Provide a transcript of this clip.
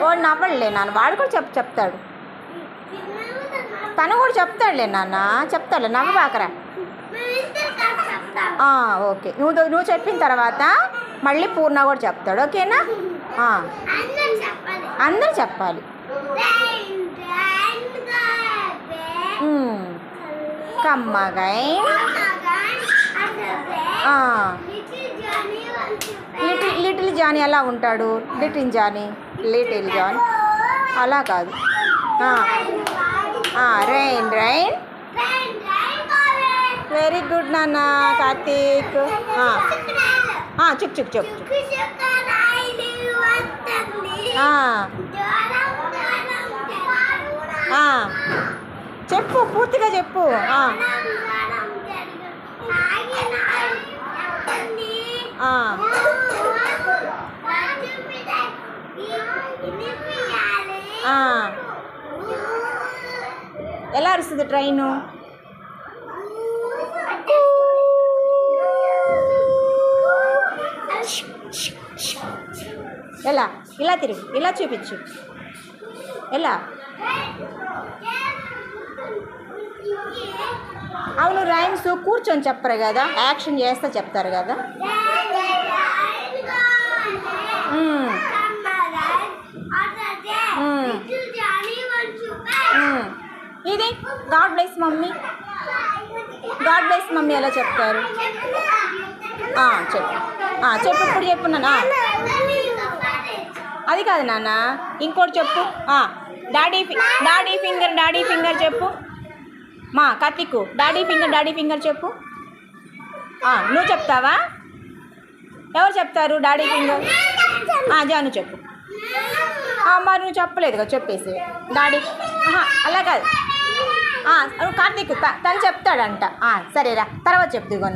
వాడు నవ్వడులే నాన్న. వాడు కూడా చెప్ చెప్తాడు. తను కూడా చెప్తాడులే నాన్న. చెప్తాడులే. నవ్వబాకరా. ఓకే. నువ్వు నువ్వు చెప్పిన తర్వాత మళ్ళీ పూర్ణ కూడా చెప్తాడు. ఓకేనా? అందరు అందరూ చెప్పాలి. ఉమ్, కమ్మగై ఆ, లిటిల్ లిటిల్ జానీ ఎలా ఉంటాడు? Little Johnny little John. అలా కాదు. Rain rain. వెరీ గుడ్ నాన్న కార్తీక్. చుక్ చుక్ చుక్ చెప్పు పూర్తిగా చెప్పు. ఎలా అరుస్తుంది ట్రైను? ఎలా? ఇలా తిరుగు ఇలా చూపించు. ఎలా? అవును రైమ్స్ కూర్చొని చెప్పరు కదా. యాక్షన్ చేస్తే చెప్తారు కదా. ఇది? God bless mummy. God bless mummy ఎలా చెప్తారు? చెప్పు. చెప్పు ఇప్పుడు చెప్పు నాన్న. అది కాదు నాన్న. ఇంకోటి చెప్పు. Daddy daddy finger daddy finger చెప్పు. మా కత్తికు డాడీ ఫింగర్ డాడీ ఫింగర్ చెప్పు. నువ్వు చెప్తావా? ఎవరు చెప్తారు డాడీ ఫింగర్? జాను చెప్పు. మరి నువ్వు చెప్పలేదుగా చెప్పేసి. డాడీ అలా కాదు. నువ్వు కార్తీక్ తను చెప్తాడంట. సరేరా తర్వాత చెప్తూ